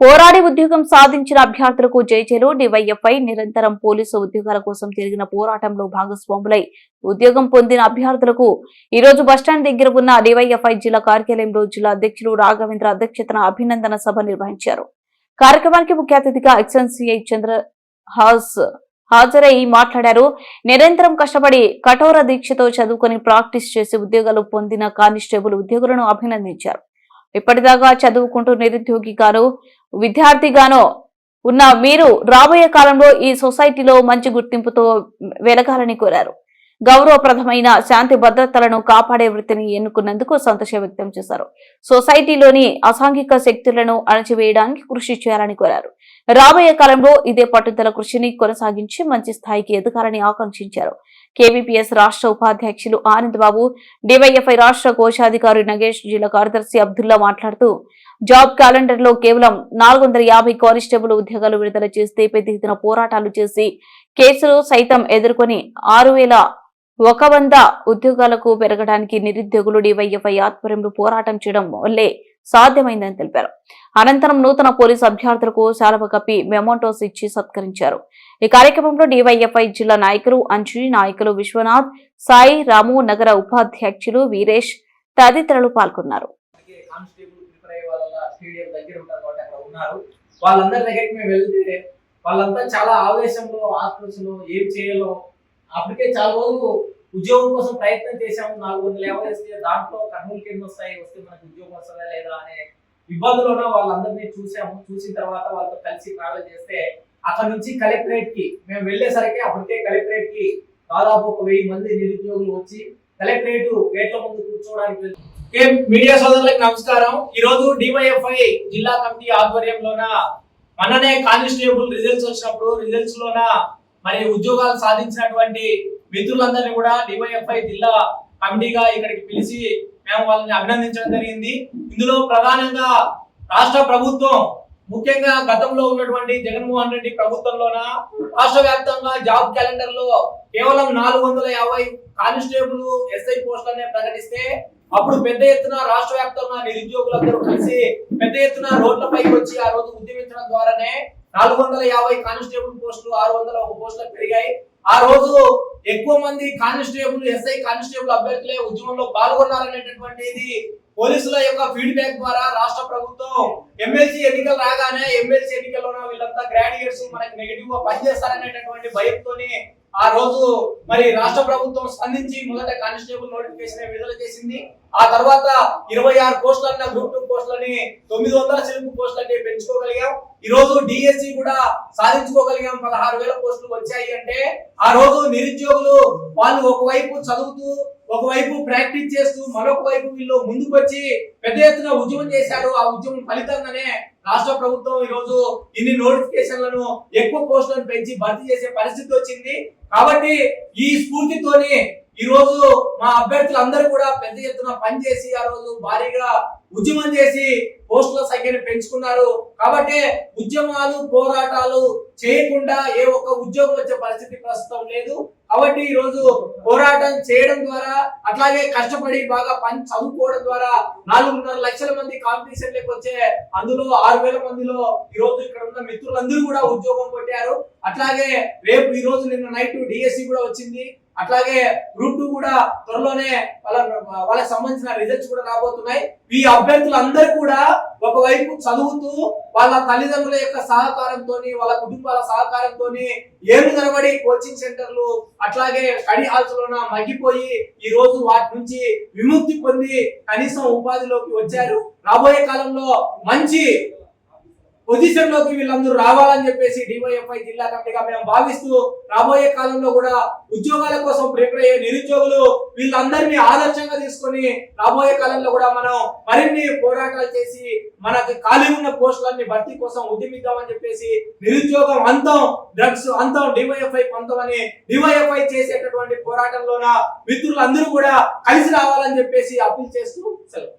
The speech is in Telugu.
పోరాడి ఉద్యోగం సాధించిన అభ్యర్థులకు జైచేలు డివైఎఫ్ఐ నిరంతరం పోలీసు ఉద్యోగాల కోసం తిరిగిన పోరాటంలో భాగస్వాములై ఉద్యోగం పొందిన అభ్యర్థులకు ఈ రోజు బస్టాండ్ దగ్గర ఉన్న డివైఎఫ్ఐ జిల్లా కార్యాలయంలో జిల్లా అధ్యక్షులు రాఘవేంద్ర అధ్యక్షతన అభినందన సభ నిర్వహించారు. కార్యక్రమానికి ముఖ్య అతిథిగా ఎక్సెన్సీఐ చంద్ర హాస్ హాజరై మాట్లాడారు. నిరంతరం కష్టపడి కఠోర దీక్షతో చదువుకొని ప్రాక్టీస్ చేసి ఉద్యోగాలు పొందిన కానిస్టేబుల్ ఉద్యోగులను అభినందించారు. ఇప్పటిదాకా చదువుకుంటూ నిరుద్యోగి గారు విద్యార్థిగానో ఉన్న మీరు రాబోయే కాలంలో ఈ సొసైటీలో మంచి గుర్తింపుతో వెలగాలని కోరారు. గౌరవప్రదమైన శాంతి భద్రతలను కాపాడే వృత్తిని ఎన్నుకున్నందుకు సంతోషం వ్యక్తం చేశారు. సొసైటీలోని అసాంఘిక శక్తులను అణచివేయడానికి కృషి చేయాలని కోరారు. రాబోయే కాలంలో ఇదే పట్టుదల కృషిని కొనసాగించి మంచి స్థాయికి ఎదగాలని ఆకాంక్షించారు. కేవీపీఎస్ రాష్ట్ర ఉపాధ్యక్షులు ఆనంద్ బాబు డివైఎఫ్ఐ రాష్ట్ర కోశాధికారి నగేష్ జిల్లా కార్యదర్శి అబ్దుల్లా మాట్లాడుతూ జాబ్ క్యాలెండర్లో కేవలం నాలుగు వందల యాభై కానిస్టేబుల్ ఉద్యోగాలు విడుదల చేస్తే పెద్ద ఎత్తున పోరాటాలు చేసి కేసులు సైతం ఎదుర్కొని ఆరు వేల ఒక వంద ఉద్యోగాలకు పెరగడానికి నిరుద్యోగులు డివైఎఫ్ఐ ఆధ్వర్యంలో పోరాటం చేయడం వల్లే సాధ్యమైందని తెలిపారు. అనంతరం నూతన పోలీసు అభ్యర్థులకు శాలవ కప్పి మెమోటోస్ ఇచ్చి సత్కరించారు. ఈ కార్యక్రమంలో డివైఎఫ్ఐ జిల్లా నాయకులు అంజలి నాయకులు విశ్వనాథ్ సాయి రాము నగర ఉపాధ్యక్షులు వీరేష్ తదితరులు పాల్గొన్నారు. వాళ్ళందరి దగ్గరికి మేము వెళ్తే వాళ్ళంతా చాలా ఆవేశంలో ఆక్రోశంలో ఏం చేయాలో అప్పటికే చాలా రోజులు ఉద్యోగం కోసం ప్రయత్నం చేశాము. నాలుగు వందల యాభై వస్తే దాంట్లో కర్నూలుకి ఎన్ని వస్తాయి. వస్తే మనకు ఉద్యోగం వస్తుందా లేదా అనే ఇబ్బందులోన వాళ్ళందరినీ చూసాము చూసిన తర్వాత వాళ్ళతో కలిసి ట్రావెల్ చేస్తే అక్కడ నుంచి కలెక్టరేట్కి మేము వెళ్ళేసరికి అప్పటికే కలెక్టరేట్కి దాదాపు ఒక వెయ్యి మంది నిరుద్యోగులు వచ్చి కలెక్టరేట్ గేట్ల ముందు కూర్చోవడానికి మీడియా సోదరులకు నమస్కారం. ఈ రోజు డివైఎఫ్ఐ జిల్లా కమిటీ ఆధ్వర్యంలోన మననే కానిస్టేబుల్ రిజల్ట్స్ వచ్చినప్పుడు రిజల్ట్స్ లోన మరి ఉద్యోగాలు సాధించినటువంటి మిత్రులందరినీ కూడా డివైఎఫ్ఐ జిల్లా కమిటీగా ఇక్కడికి పిలిచి మేము వాళ్ళని అభినందించడం జరిగింది. ఇందులో ప్రధానంగా రాష్ట్ర ప్రభుత్వం ముఖ్యంగా గతంలో ఉన్నటువంటి జగన్మోహన్ రెడ్డి ప్రభుత్వంలోన రాష్ట్ర వ్యాప్తంగా జాబ్ క్యాలెండర్లో కేవలం నాలుగు వందల యాభై కానిస్టేబుల్ ఎస్ఐ పోస్టులనే ప్రకటిస్తే అప్పుడు పెద్ద ఎత్తున రాష్ట్ర వ్యాప్తంగా నిరుద్యోగులందరూ కలిసి పెద్ద ఎత్తున రోడ్లపైకి వచ్చి ఆ రోజు ఉద్యమించడం ద్వారానే నాలుగు వందల యాభై కానిస్టేబుల్ పోస్టులు ఆరు వందల ఒక పోస్టులు పెరిగాయి. ఆ రోజు ఎక్కువ మంది కానిస్టేబుల్ ఎస్ఐ కానిస్టేబుల్ అభ్యర్థులే ఉద్యమంలో పాల్గొన్నారనేటటువంటిది పోలీసుల యొక్క ఫీడ్బ్యాక్ ద్వారా రాష్ట్ర ప్రభుత్వం ఎమ్మెల్సీ ఎన్నికలు రాగానే ఎమ్మెల్సీ ఎన్నికల్లో వీళ్ళంతా గ్రాడ్యుయేట్స్ మనకి నెగిటివ్గా పనిచేస్తారనేటటువంటి భయంతోనే ఆ రోజు మరి రాష్ట్ర ప్రభుత్వం స్పందించి మొదట కానిస్టేబుల్ నోటిఫికేషన్ విడుదల చేసింది. ఆ తర్వాత ఇరవై ఆరు పోస్టులన్న గ్రూప్ టూ పోస్టులని తొమ్మిది వందల సిలుపు పోస్టులని పెంచుకోగలిగాం. ఈ రోజు డిఎస్సి కూడా సాధించుకోగలిగాం. పదహారు వేల పోస్టులు వచ్చాయి అంటే ఆ రోజు నిరుద్యోగులు వాళ్ళు ఒకవైపు చదువుతూ ఒకవైపు ప్రాక్టీస్ చేస్తూ మరొక వైపు వీళ్ళు ముందుకు వచ్చి పెద్ద ఎత్తున ఉద్యమం చేశారు. ఆ ఉద్యమం ఫలితంగానే రాష్ట్ర ప్రభుత్వం ఈ రోజు ఇన్ని నోటిఫికేషన్లను ఎక్కువ పోస్టులను పెంచి భర్తీ చేసే పరిస్థితి వచ్చింది. కాబట్టి ఈ స్ఫూర్తితోనే ఈ రోజు మా అభ్యర్థులు అందరూ కూడా పెద్ద ఎత్తున పనిచేసి ఆ రోజు భారీగా ఉద్యమం చేసి పోస్టుల సంఖ్యను పెంచుకున్నారు. కాబట్టి ఉద్యమాలు పోరాటాలు చేయకుండా ఏ ఒక్క ఉద్యోగం వచ్చే పరిస్థితి ప్రస్తుతం లేదు. కాబట్టి ఈ రోజు పోరాటం చేయడం ద్వారా అట్లాగే కష్టపడి బాగా పని చదువుకోవడం ద్వారా నాలుగున్నర లక్షల మంది కాంపిటీషన్ వచ్చే అందులో ఆరు వేల మందిలో ఈ రోజు ఇక్కడ ఉన్న మిత్రులందరూ కూడా ఉద్యోగం కొట్టారు. అట్లాగే రేపు ఈ రోజు నిన్న నైట్ డిఎస్సి కూడా వచ్చింది. అట్లాగే గ్రూప్ టూ కూడా త్వరలోనే వాళ్ళ వాళ్ళకి సంబంధించిన రిజల్ట్స్ కూడా రాబోతున్నాయి. ఈ అభ్యర్థులందరూ కూడా ఒకవైపు చదువుతూ వాళ్ళ తల్లిదండ్రుల యొక్క సహకారంతో వాళ్ళ కుటుంబాల సహకారంతో ఏళ్ళు తరబడి కోచింగ్ సెంటర్లు అట్లాగే స్టడీ హాల్స్ లోన మగ్గిపోయి ఈ రోజు వాటి నుంచి విముక్తి పొంది కనీసం ఉపాధిలోకి వచ్చారు. రాబోయే కాలంలో మంచి పొజిషన్లోకి వీళ్ళందరూ రావాలని చెప్పేసి డివైఎఫ్ఐ జిల్లా కమిటీగా మేము భావిస్తూ రాబోయే కాలంలో కూడా ఉద్యోగాల కోసం ప్రిపేర్ అయ్యే నిరుద్యోగులు వీళ్ళందరినీ ఆదర్శంగా తీసుకొని రాబోయే కాలంలో కూడా మనం మరిన్ని పోరాటాలు చేసి మనకి ఖాళీ ఉన్న పోస్టులన్నీ భర్తీ కోసం ఉద్యమిద్దామని చెప్పేసి నిరుద్యోగం అంతం డ్రగ్స్ అంతం డివైఎఫ్ఐ పంతం అని డివైఎఫ్ఐ చేసేటటువంటి పోరాటంలోన మిత్రులందరూ కూడా కలిసి రావాలని చెప్పేసి అప్పీల్ చేస్తూ సెలవు.